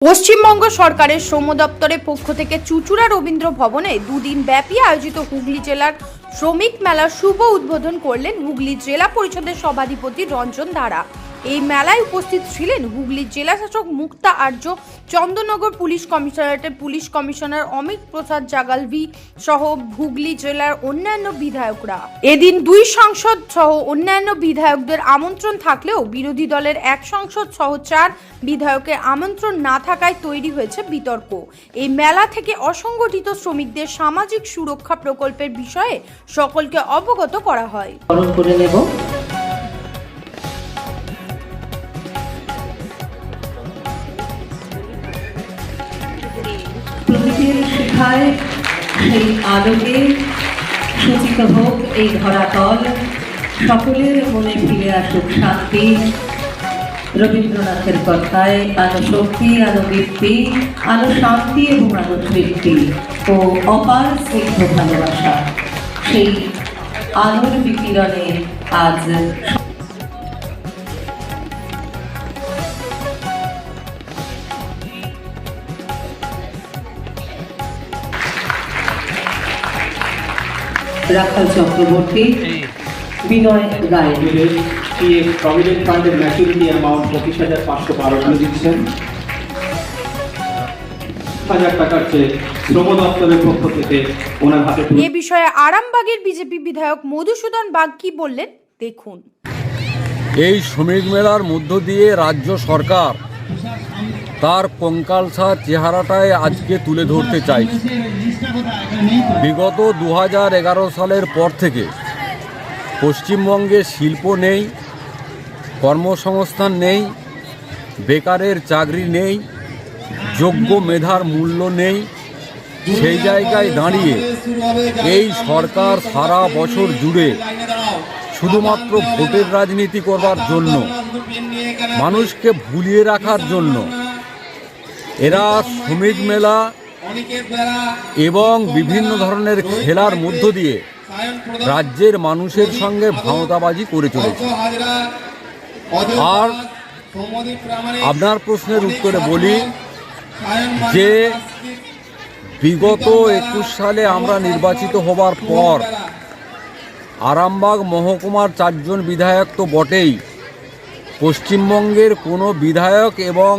পশ্চিমবঙ্গ সরকারের শ্রম দপ্তরের পক্ষ থেকে চুচুড়া রবীন্দ্র ভবনে দুদিন ব্যাপী আয়োজিত হুগলি জেলার শ্রমিক মেলার শুভ উদ্বোধন করলেন হুগলি জেলা পরিষদের সভাধিপতি রঞ্জন ধারা। এই মেলায় উপস্থিত ছিলেন হুগলি জেলা শাসক মুক্তা আর্য, চন্দননগর পুলিশ কমিশনারেটের পুলিশ কমিশনার অমিত প্রসাদ জাগালভি সহ হুগলি জেলার অন্যান্য বিধায়করা। এদিন দুই সাংসদ সহ অন্যান্য বিধায়কদের আমন্ত্রণ থাকলেও বিরোধী দলের এক সংসদ সহ চার বিধায়কের আমন্ত্রণ না থাকায় তৈরি হয়েছে বিতর্ক। এই মেলা থেকে অসংগঠিত শ্রমিকদের সামাজিক সুরক্ষা প্রকল্পের বিষয়ে সকলকে অবগত করা হয়। সেই আলোকে সূচিত হোক এই ধরাতল, সকলের মনে ফিরে আসুক শান্তি। রবীন্দ্রনাথের কথায়, আলো শক্তি, আলো বৃত্তি, আলো শান্তি এবং আলো তৃপ্তি ও অপার স্নিগ্ধ ভালোবাসা। সেই আলোর বিকিরণে আজ রাখাল চক্রবর্তী বিনয় রায়। পিএফ প্রভিডেন্ট ফান্ডের ম্যাচুরিটি অ্যামাউন্ট পঁচিশ হাজার পাঁচশো বারো টাকা দিচ্ছেন? হাজার টাকার চেয়ে শ্রম দপ্তরের পক্ষ থেকে ওনার হাতে তুলে এ বিষয়ে আরামবাগের বিজেপি বিধায়ক মধুসূদন বাগ কি বললেন? দেখুন। এই শ্রমিক মেলার মধ্য দিয়ে রাজ্য সরকার তার কঙ্কালসা চেহারাটাই আজকে তুলে ধরতে চাইছে বিগত দু সালের পর থেকে পশ্চিমবঙ্গে শিল্প নেই, কর্মসংস্থান নেই, বেকারের চাকরি নেই, যোগ্য মেধার মূল্য নেই। সেই জায়গায় দাঁড়িয়ে এই সরকার সারা বছর জুড়ে শুধুমাত্র ভোটের রাজনীতি করবার জন্য, মানুষকে ভুলিয়ে রাখার জন্য এরা শ্রমিক মেলা এবং বিভিন্ন ধরনের খেলার মধ্য দিয়ে রাজ্যের মানুষের সঙ্গে ভাঁওতাবাজি করে চলেছে। আর আপনার প্রশ্নের উত্তরে বলি যে, বিগত একুশ সালে আমরা নির্বাচিত হবার পর আরামবাগ মহকুমার চারজন বিধায়ক তো বটেই। পশ্চিমবঙ্গের কোনো বিধায়ক এবং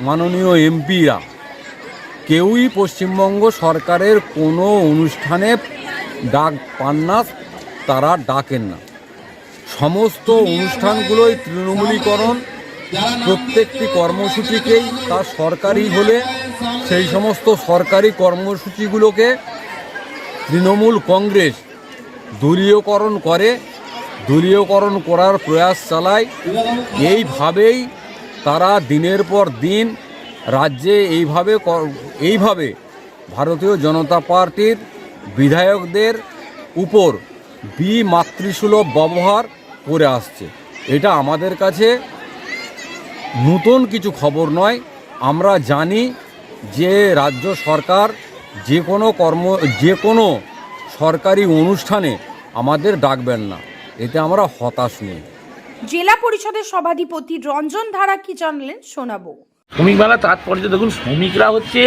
মাননীয় এমপিরা, কেউই পশ্চিমবঙ্গ সরকারের কোনো অনুষ্ঠানে ডাক পান না, তারা ডাকেন না। সমস্ত অনুষ্ঠানগুলোই তৃণমূলীকরণ, প্রত্যেকটি কর্মসূচিকেই তা সরকারি হলে, সেই সমস্ত সরকারি কর্মসূচিগুলোকে তৃণমূল কংগ্রেস দলীয়করণ করে, দলীয়করণ করার প্রয়াস চালায়। এইভাবেই তারা দিনের পর দিন রাজ্যে এইভাবে এইভাবে ভারতীয় জনতা পার্টির বিধায়কদের উপর বিমাতৃসুলভ ব্যবহার করে আসছে। এটা আমাদের কাছে নতুন কিছু খবর নয়। আমরা জানি যে রাজ্য সরকার যে কোনো কর্ম, যে কোনো সরকারি অনুষ্ঠানে আমাদের ডাকবেন না। এতে আমরা হতাশ নই। জেলা পরিষদের সভাধিপতি রঞ্জন ধারা কি জানলেন শোনাবো। শ্রমিক মেলা তাৎপর্য দেখুন, শ্রমিকরা হচ্ছে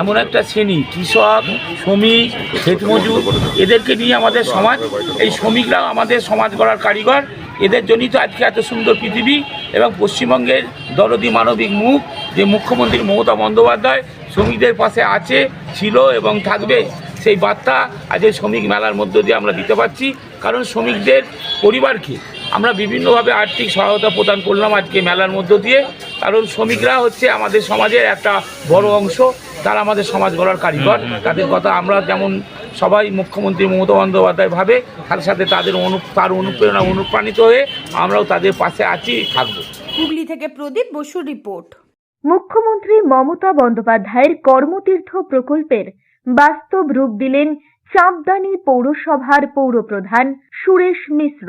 এমন একটা শ্রেণি, কৃষক, শ্রমিক ক্ষেতমজুর এদেরকে নিয়ে আমাদের সমাজ, এই শ্রমিকরা আমাদের সমাজ গড়ার কারিগর, এদের জন্যই তো আজকে এত সুন্দর পৃথিবী এবং পশ্চিমবঙ্গের দরদি মানবিক মুখ, যে মুখ্যমন্ত্রী মমতা বন্দ্যোপাধ্যায় শ্রমিকদের পাশে আছে, ছিল এবং থাকবে, সেই বার্তা আজ এই শ্রমিক মেলার মধ্য দিয়ে আমরা দিতে পারছি। কারণ শ্রমিকদের পরিবারকে আমরা বিভিন্নভাবে আর্থিক সহায়তা প্রদান করলাম আজকে মেলার মধ্য দিয়ে। কারণ শ্রমিকরা হচ্ছে আমাদের সমাজের একটা বড় অংশ তারা আমাদের সমাজ গড়ার কারিগর। তাদের কথা আমরা যেমন সবাই মুখ্যমন্ত্রী মমতা বন্দ্যোপাধ্যায় ভাবে তার সাথে তাদের অনু তার অনুপ্রেরণা অনুপ্রাণিত হয়ে আমরাও তাদের পাশে আছি থাকব। হুগলি থেকে প্রদীপ বসুর রিপোর্ট। মুখ্যমন্ত্রী মমতা বন্দ্যোপাধ্যায়ের কর্মতীর্থ প্রকল্পের বাস্তব রূপ দিলেন চাঁদদানি পৌরসভার পৌরপ্রধান সুরেশ মিশ্র।